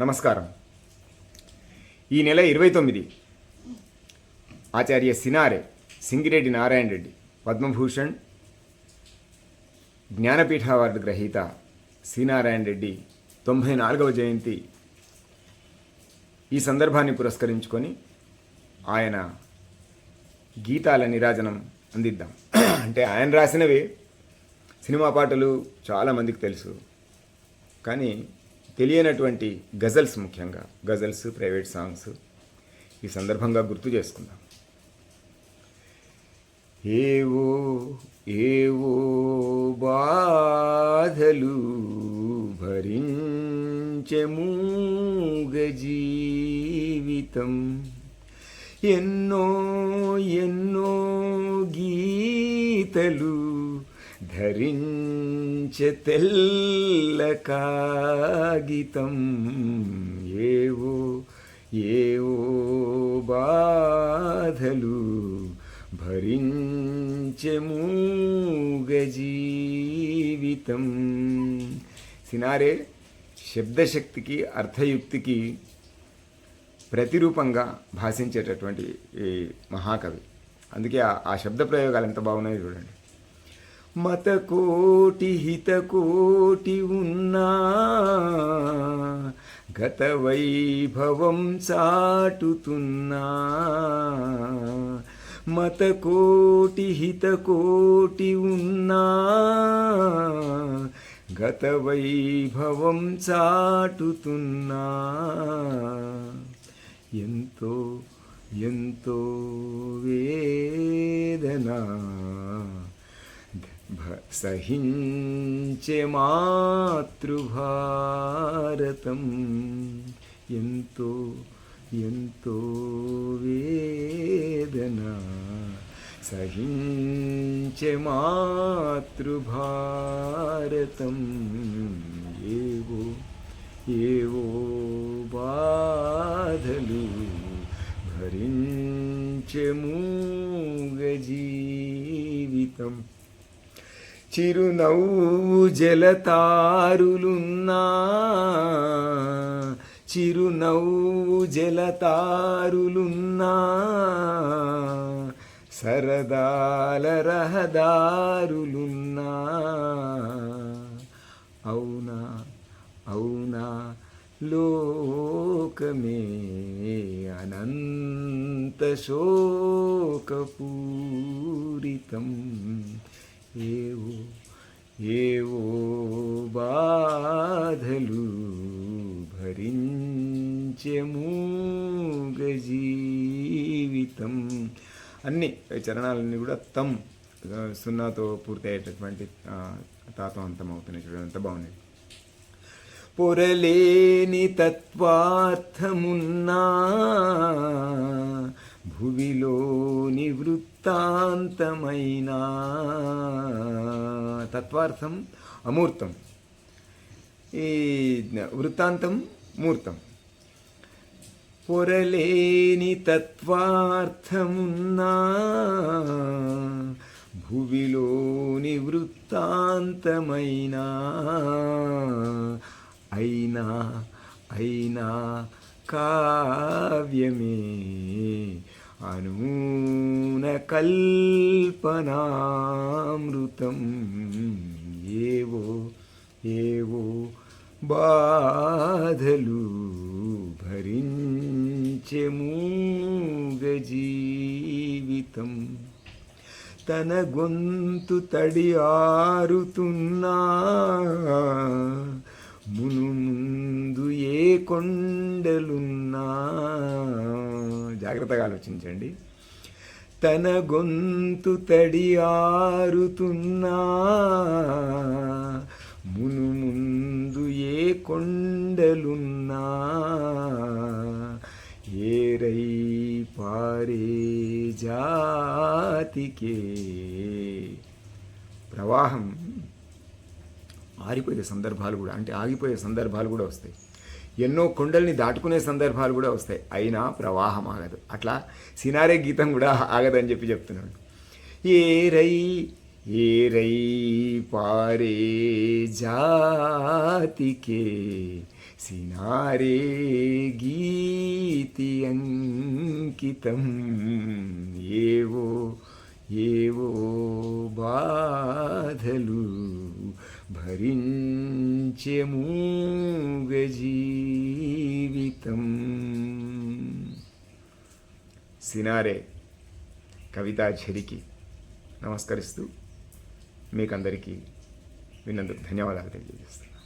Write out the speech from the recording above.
నమస్కారం. ఈ నెల ఇరవై తొమ్మిది ఆచార్య సినారే సింగిరెడ్డి నారాయణ రెడ్డి పద్మభూషణ్ జ్ఞానపీఠ అవార్డు గ్రహీత సినారాయణ రెడ్డి తొంభై నాలుగవ జయంతి ఈ సందర్భాన్ని పురస్కరించుకొని ఆయన గీతాల నిరాజనం అందిద్దాం. అంటే ఆయన రాసినవి. సినిమా పాటలు చాలామందికి తెలుసు. కానీ తెలియనటువంటి గజల్స్ ముఖ్యంగా గజల్స్ ప్రైవేట్ సాంగ్స్ ఈ సందర్భంగా గుర్తు చేసుకుందాం. ఏవో ఏవో బాధలు భరించమూగ జీవితం. ఎన్నో ఎన్నో గీతలు ధరించె తెల్ల కాగితం ఏవో ఏవో బాధలు భరించమూగ జీవితం. సినారే శబ్దశక్తికి అర్థయుక్తికి ప్రతిరూపంగా భాషించేటటువంటి ఈ మహాకవి. అందుకే ఆ శబ్ద ప్రయోగాలు ఎంత బాగున్నాయో చూడండి. మత హితకోటి కోటి ఉన్నా గత వైభవం చాటుతున్నా. మత హితకోటి కోటి ఉన్నా గత వైభవం చాటుతున్నా. ఎంతో ఎంతో వేదన. సహించే మాతృభారతం. ఎంతో ఎంతో వేదన. సహించే మాతృభారతం. ఏవో ఏవో బాధలు భరించమూగ జీవితం. చిరునవ్వు జలతారులున్నా. చిరునవ్వు జలతారులున్నా. సరదాల రహదారులున్నా. అవునా అవునా లోకమే అనంత శోకపూరితం. ఏవో ఏవో బాధలు భరించమూగ జీవితం. అన్ని చరణాలన్నీ కూడా తమ్ సున్నాతో పూర్తయ్యేటటువంటి తాతం అంతం చూడండి అంత బాగున్నాయి. పొరలేని తత్వార్థమున్నా భువిలోని వృత్తాంతమైనా తత్వార్థం అమూర్తం. ఈ వృత్తాంతం మూర్తం. పొరలేని తత్వార్థమున్నా భువిలోని వృత్తాంతమైనా అయినా అయినా కావ్యమే. అనూన కల్పనామృతం ఏవో ఏవో బాధలు భరించెమూగ జీవితం. తన గొంతు తడి ఆరుతున్నా. మును ముందు ఏ కొండలున్నా. జాగ్రత్తగా ఆలోచించండి. తన గొంతు తడి ఆరుతున్నా మును ముందు ఏ కొండలున్నా ఏరై పారే జాతికే. ప్రవాహం ఆరిపోయే సందర్భాలు కూడా అంటే ఆగిపోయే సందర్భాలు కూడా వస్తాయి. ఎన్నో కొండల్ని దాటుకునే సందర్భాలు కూడా వస్తాయి. అయినా ప్రవాహం ఆగదు. అట్లా సినారే గీతం కూడా ఆగదని చెప్పి చెప్తున్నాడు. ఏరై ఏరై పారే జాతికే సినారే గీతి అంకితం ఏవో ఏవో బాధలు భరించే మూగ జీవితం. సినారే కవితాఝరికి నమస్కరిస్తూ మీకందరికీ విన్నందుకు ధన్యవాదాలు తెలియజేస్తున్నాను.